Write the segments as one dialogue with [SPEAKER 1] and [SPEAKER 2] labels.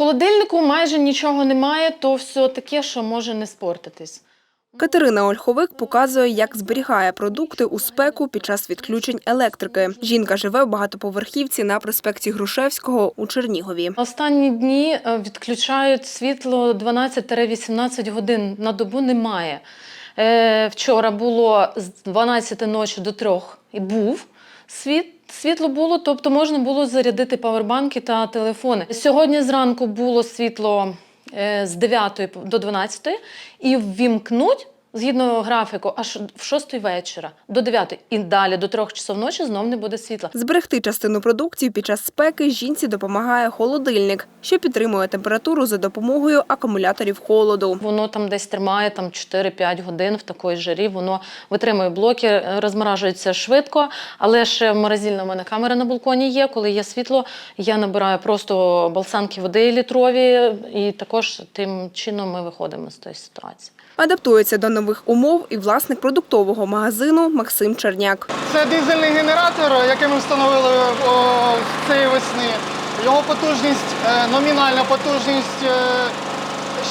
[SPEAKER 1] холодильнику майже нічого немає, то все таке, що може не спортитись.
[SPEAKER 2] Катерина Ольховик показує, як зберігає продукти у спеку під час відключень електрики. Жінка живе в багатоповерхівці на проспекті Грушевського у Чернігові.
[SPEAKER 1] Останні дні е, відключають світло 12-18 годин на добу немає. Е, Вчора було з 12 ночі до 3 і був світ. Світло було, тобто можна було зарядити павербанки та телефони. Сьогодні зранку було світло е, з 9 до 12 і ввімкнуть згідно графіку аж в 6 вечора до 9 і далі до 3 часов ночі знов не буде світла.
[SPEAKER 2] Зберегти частину продуктів під час спеки жінці допомагає холодильник, що підтримує температуру за допомогою акумуляторів холоду.
[SPEAKER 1] Воно там десь тримає там 4-5 годин в такій жарі. Воно витримує блоки, розморажується швидко. Але ще морозильна в мене камера на балконі є. Коли є світло, я набираю просто балсанки води літрові, і також тим чином ми виходимо з тої ситуації.
[SPEAKER 2] Адаптується до нових умов і власник продуктового магазину Максим Черняк.
[SPEAKER 3] Це дизельний генератор, який ми встановили цієї весни. Його потужність, е, номінальна потужність е,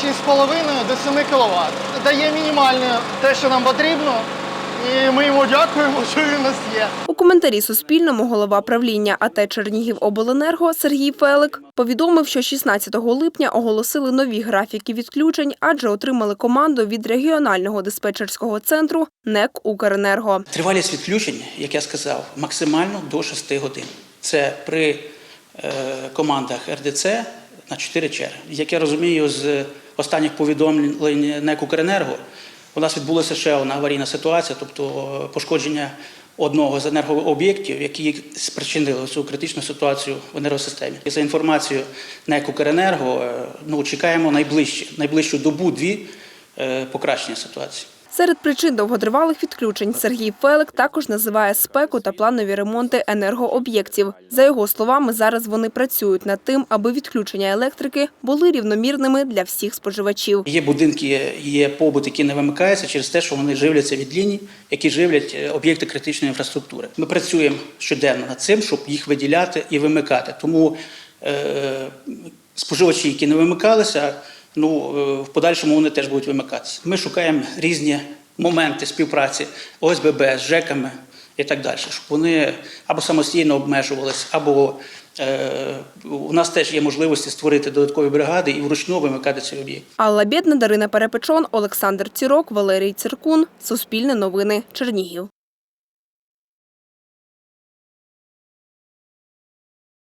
[SPEAKER 3] 6,5 до 7 кВт. Дає мінімальне те, що нам потрібно. І ми йому дякуємо, що він у нас є.
[SPEAKER 2] У коментарі Суспільному голова правління АТ Чернігівобленерго Сергій Фелик повідомив, що 16 липня оголосили нові графіки відключень, адже отримали команду від регіонального диспетчерського центру НЕК «Укренерго».
[SPEAKER 4] Тривалість відключень, як я сказав, максимально до 6 годин. Це при е, командах РДЦ на 4 черги. Як я розумію, з останніх повідомлень НЕК «Укренерго» у нас відбулася ще одна аварійна ситуація, тобто е, пошкодження одного з енергооб'єктів, які спричинили цю критичну ситуацію в енергосистемі. І за інформацією НЕК «Укренерго», е, ну, чекаємо найближчі, найближчу добу-дві е, покращення ситуації.
[SPEAKER 2] Серед причин довготривалих відключень Сергій Фелик також називає спеку та планові ремонти енергооб'єктів. За його словами, зараз вони працюють над тим, аби відключення електрики були рівномірними для всіх споживачів.
[SPEAKER 4] Є будинки, є побут, які не вимикаються через те, що вони живляться від ліній, які живлять е, об'єкти критичної інфраструктури. Ми працюємо щоденно над цим, щоб їх виділяти і вимикати. Тому е, споживачі, які не вимикалися, ну е, в подальшому вони теж будуть вимикатися. Ми шукаємо різні моменти співпраці ОСББ з ЖЕКами і так далі, щоб вони або самостійно обмежувалися, або е, у нас теж є можливості створити додаткові бригади і вручну вимикати ці об'єкти.
[SPEAKER 2] Алла Бєдна, Дарина Перепечон, Олександр Цірок, Валерій Циркун. Суспільне новини. Чернігів.